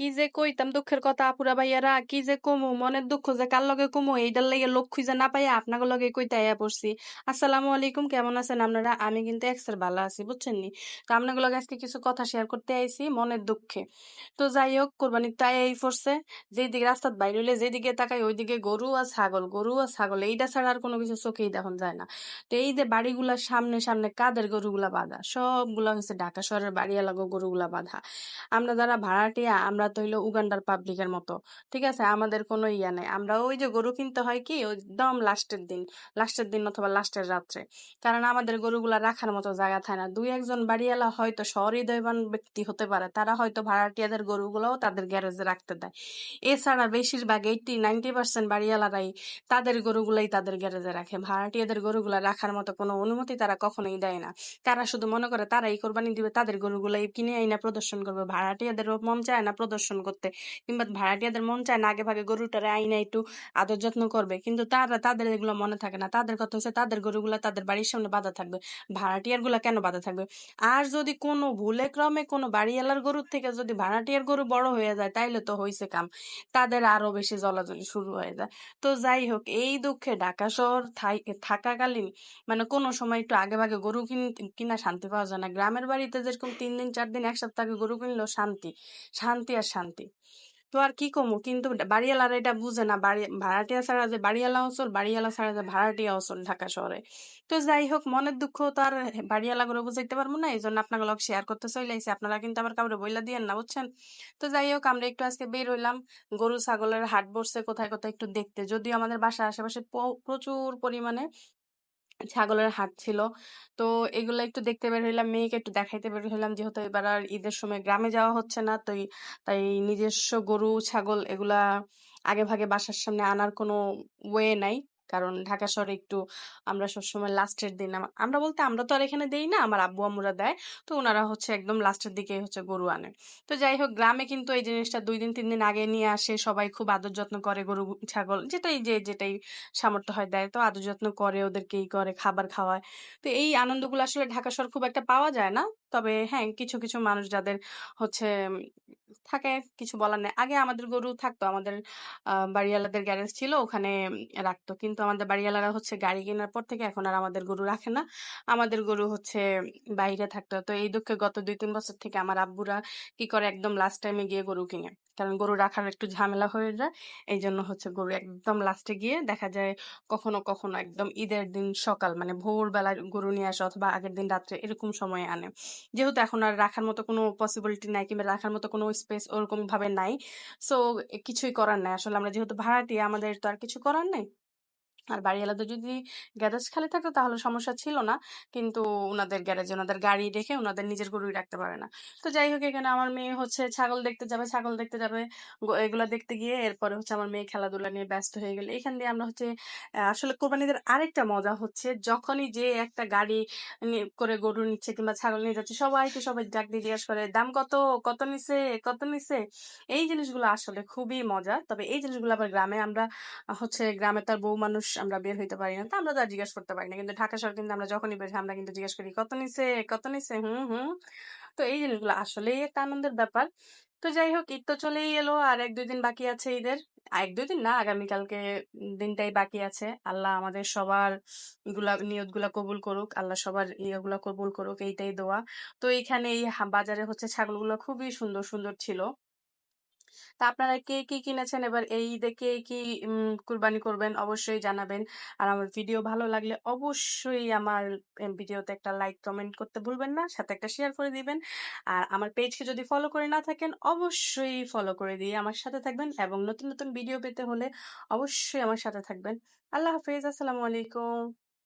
কি যে কইতাম দুঃখের কথা আপুরা ভাইয়ারা, কি যে কমু, মনের দুঃখ যে কার লগে কমু এইটার লাগে লোক খুঁজে না পাইয়া আপনাকে লগে কইতে আইয়া পড়ছি। আসসালামু আলাইকুম, কেমন আছেন আপনারা? আমি কিন্তু এক্সের ভালো আছি, বুঝছেন নি? তো আপনাকে লগে আজকে কিছু কথা শেয়ার করতে আইছি, মনের দুঃখে। তো যাই হোক, কোরবানি তাই এই পড়ছে। যেদিকে রাস্তার বাইরে হইলে যেদিকে তাকাই, ওইদিকে গরু আর ছাগল, গরু আর ছাগল এইটা ছাড়া আর কোনো কিছু চোখেই দেখুন যায় না। তো এই যে বাড়িগুলার সামনে সামনে কাদের গরুগুলা বাঁধা, সবগুলা হচ্ছে ঢাকা শহরের বাড়িয়ালাগো গরুগুলা বাঁধা। আমরা যারা ভাড়াটিয়া, আমরা তো হইল উগান্ডার পাবলিকের মতো। ঠিক আছে? আমাদের কোনো ইয়া নাই। আমরা ওই যে গরু কিনতে হয় কি? একদম লাস্টের দিন লাস্টের দিন অথবা লাস্টের রাত্রে। কারণ আমাদের গরুগুলা রাখার মতো জায়গা থাকে না। দুই একজন বাড়িওয়ালা হয়তো সহৃদয়বান ব্যক্তি হতে পারে। তারা হয়তো ভাড়াটিয়াদের গরুগুলোও তাদের গ্যারেজে রাখতে দেয়। এছাড়া বেশিরভাগ এইটি নাইনটি পার্সেন্ট বাড়িওয়ালারাই তাদের গরুগুলাই তাদের গ্যারেজে রাখে। ভাড়াটিয়াদের গরুগুলা রাখার মতো কোনো অনুমতি তারা কখনোই দেয় না। তারা শুধু মনে করে তারাই কোরবানি দিবে, তাদের গরুগুলাই কিনে আইনা প্রদর্শন করবে। ভাড়াটিয়াদের মন চায় না প্রদর্শন করতে। কিংবা ভাড়াটিয়াদের মন চায় না আগে ভাগে গরুটারে আইনা একটু আদর যত্ন করবে। কিন্তু তারা, তাদের এগুলো মনে থাকে না। তাদের কথা হচ্ছে তাদের গরুগুলা তাদের বাড়ির সামনে বাধা থাকবে। ভাড়াটিয়ারগুলা কেন বাধা থাকবে? আর যদি কোনো ভুলে ক্রমে কোনো বাড়িওয়ালার গরুর থেকে যদি ভাড়াটিয়ার গরু বড় হয়ে যায়, তাইলে তো হয়েছে কাম। তাদের আরও বেশি জলাজলি শুরু হয়ে যায়। তো যাই হোক, এই দুঃখে ঢাকা শহর থাকাকালীন মানে কোনো সময় একটু আগে ভাগে গরু কিনা শান্তি পাওয়া যায় না। গ্রামের বাড়িতে যেরকম তিন দিন, চার দিন, এক সপ্তাহে গরু কিনলো শান্তি। শান্তি আর শান্তি। তো আর কি কমু? কিন্তু বাড়িওয়ালারা এটা বুঝে না। বাড়ি, ভাড়াটিয়া ছাড়া যে বাড়িওয়ালা অঞ্চল বাড়িওয়ালা ছাড়া যে ভাড়াটিয়া অঞ্চল ঢাকা শহরে। তো যাই হোক, মনের দুঃখ তো আর বাড়িওয়ালা করে বুঝাইতে পারব না। এই জন্য আপনাকে লগ শেয়ার করতে চলে আপনারা কিন্তু আবার কাউরে বইলা দিয়েন না, বুঝছেন? তো যাই হোক, আমরা একটু আজকে বের হইলাম। গরু, ছাগলের হাট বসছে, কোথায় কোথায় একটু দেখতে। যদিও আমাদের বাসার আশেপাশে প্রচুর পরিমাণে ছাগলের হাট ছিল। তো এগুলো একটু দেখতে বের হইলাম, মেয়েকে একটু দেখাইতে বের হইলাম। যেহেতু এবার আর ঈদের সময় গ্রামে যাওয়া হচ্ছে না তো তাই নিজস্ব গরু, ছাগল এগুলা আগে ভাগে বাসার সামনে আনার কোনো ওয়ে নাই। কারণ ঢাকা শহরে একটু আমরা সবসময় লাস্টের দিন আমরা বলতে আমরা তো আর এখানে দেই না, আমার আব্বু আম্মুরা দেয়। তো ওনারা হচ্ছে একদম লাস্টের দিকে হচ্ছে গরু আনে। তো যাই হোক, গ্রামে কিন্তু এই জিনিসটা দুই দিন, তিন দিন আগে নিয়ে আসে, সবাই খুব আদর যত্ন করে গরু, ছাগল, যেটাই যে যেটাই সামর্থ্য হয় দেয়। তো আদর যত্ন করে ওদেরকে ই করে, খাবার খাওয়ায়। তো এই আনন্দগুলো আসলে ঢাকা শহর খুব একটা পাওয়া যায় না। তবে হ্যাঁ কিছু কিছু মানুষ যাদের হচ্ছে থাকে কিছু বলার নেই। আগে আমাদের গরু থাকতো, আমাদের বাড়িওয়ালাদের গ্যারেজ ছিল, ওখানে রাখতো। কিন্তু আমাদের বাড়িওয়ালারা হচ্ছে গাড়ি কেনার পর থেকে এখন আর আমাদের গরু রাখে না। আমাদের গরু হচ্ছে বাইরে থাকতো। তো এই দুঃখে গত দুই, তিন বছর থেকে আমার আব্বুরা কি করে একদম লাস্ট টাইমে গিয়ে গরু কিনে। কারণ গরু রাখার একটু ঝামেলা হয়ে যায়। এই জন্য হচ্ছে গরু একদম লাস্টে গিয়ে দেখা যায় কখনো কখনো একদম ঈদের দিন সকাল মানে ভোরবেলায় গরু নিয়ে আসে অথবা আগের দিন রাত্রে এরকম সময়ে আনে। যেহেতু এখন আর রাখার মতো কোনো পসিবিলিটি নাই কিংবা রাখার মতো কোনো স্পেস ওরকমভাবে নাই। সো কিছুই করার নাই। আসলে আমরা যেহেতু ভাড়াটি আমাদের তো আর কিছু করার নেই। আর বাড়িওয়ালাদের যদি গ্যারেজ খালি থাকতো তাহলে সমস্যা ছিল না। কিন্তু ওনাদের গ্যারেজে ওনাদের গাড়ি রেখে ওনাদের নিজের গরুই রাখতে পারে না। তো যাই হোক, এখানে আমার মেয়ে হচ্ছে ছাগল দেখতে যাবে, ছাগল দেখতে যাবে। এগুলো দেখতে গিয়ে এরপরে হচ্ছে আমার মেয়ে খেলাধুলা নিয়ে ব্যস্ত হয়ে গেলে। এখান দিয়ে আমরা হচ্ছে আসলে কোরবানিদের আরেকটা মজা হচ্ছে যখনই যে একটা গাড়ি করে গরু নিচ্ছে কিংবা ছাগল নিয়ে যাচ্ছে, সবাইকে সবাই ডাক দিয়ে জিজ্ঞাসা করে, দাম কত? কত নিছে? কত নিছে? এই জিনিসগুলো আসলে খুবই মজা। তবে এই জিনিসগুলো আবার গ্রামে আমরা হচ্ছে গ্রামে তার বউ মানুষ আমরা বের হইতে পারি না, তো আমরা তো আর জিজ্ঞেস করতে পারি না। কিন্তু ঢাকা শহর কিন্তু আমরা যখনই বের আমরা কিন্তু জিজ্ঞেস করি, কত নিছে? কত নিছে? হুম হুম। তো এই জিনিসগুলো আসলেই একটা আনন্দের ব্যাপার। তো যাই হোক, ঈদ তো চলেই এলো, আর এক, দুই দিন বাকি আছে ঈদের। এক, দুই দিন না, আগামীকালকে দিনটাই বাকি আছে। আল্লাহ আমাদের সবারগুলা, নিয়তগুলা কবুল করুক, আল্লাহ সবার ইয়েগুলা কবুল করুক, এইটাই দোয়া। তো এইখানে এই বাজারে হচ্ছে ছাগলগুলো খুবই সুন্দর সুন্দর ছিল। তা আপনারা কে, কি কিনেছেন? এবার এই দেখে কে কুরবানি করবেন অবশ্যই জানাবেন। আর আমার ভিডিও ভালো লাগলে অবশ্যই আমার ভিডিওতে একটা লাইক, কমেন্ট করতে ভুলবেন না, সাথে একটা শেয়ার করে দিবেন। আর আমার পেজকে যদি ফলো করে না থাকেন, অবশ্যই ফলো করে দিয়ে আমার সাথে থাকবেন এবং নতুন নতুন ভিডিও পেতে হলে অবশ্যই আমার সাথে থাকবেন। আল্লাহ হাফিজ, আসসালামু আলাইকুম।